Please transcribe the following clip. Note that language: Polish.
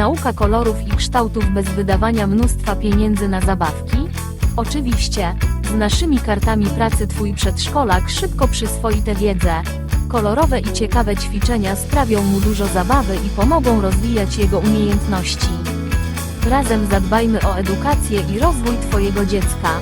nauka kolorów i kształtów bez wydawania mnóstwa pieniędzy na zabawki? Oczywiście, z naszymi kartami pracy Twój przedszkolak szybko przyswoi tę wiedzę. Kolorowe i ciekawe ćwiczenia sprawią mu dużo zabawy i pomogą rozwijać jego umiejętności. Razem zadbajmy o edukację i rozwój Twojego dziecka.